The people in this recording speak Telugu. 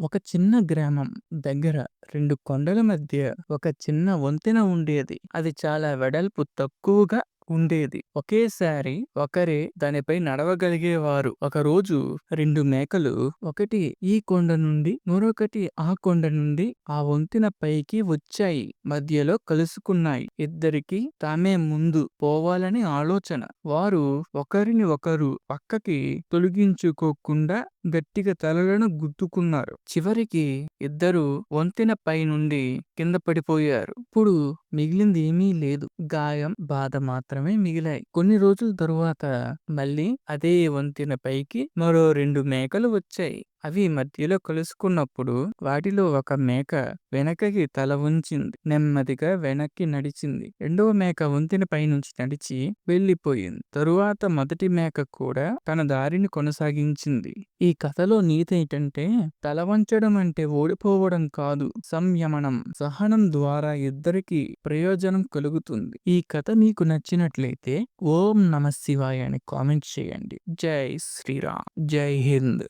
ఒక చిన్న గ్రామం దగ్గర రెండు కొండల మధ్య ఒక చిన్న వంతెన ఉండేది. అది చాలా వెడల్పు తక్కువగా ఉండేది. ఒకేసారి ఒకరే దానిపై నడవగలిగేవారు. ఒకరోజు రెండు మేకలు ఒకటి ఈ కొండ నుండి మరొకటి ఆ కొండ నుండి ఆ వంతెన పైకి వచ్చాయి. మధ్యలో కలుసుకున్నాయి. ఇద్దరికి తామే ముందు పోవాలని ఆలోచన. వారు ఒకరిని ఒకరు పక్కకి తొలగించుకోకుండా గట్టిగా తలలను గుద్దుకున్నారు. చివరికి ఇద్దరు వంతెన పై నుండి కింద పడిపోయారు. ఇప్పుడు మిగిలింది ఏమీ లేదు. గాయం బాధ మాత్రమే మిగిలాయి. కొన్ని రోజుల తరువాత మళ్ళీ అదే వంతెన పైకి మరో రెండు మేకలు వచ్చాయి. అవి మధ్యలో కలుసుకున్నప్పుడు వాటిలో ఒక మేక వెనకకి తల ఉంచింది నెమ్మదిగా వెనక్కి నడిచింది. రెండవ మేక వంతెన పైనుంచి నడిచి వెళ్ళిపోయింది. తరువాత మొదటి మేక కూడా తన దారిని కొనసాగించింది. ఈ కథలో నీతి ఏంటంటే తల వంచడం అంటే ఓడిపోవడం కాదు సంయమనం సహనం ద్వారా ఇద్దరికి ప్రయోజనం కలుగుతుంది. ఈ కథ మీకు నచ్చినట్లయితే ఓం నమ శివాయ అని కామెంట్ చేయండి. జై శ్రీరామ్ జై హింద్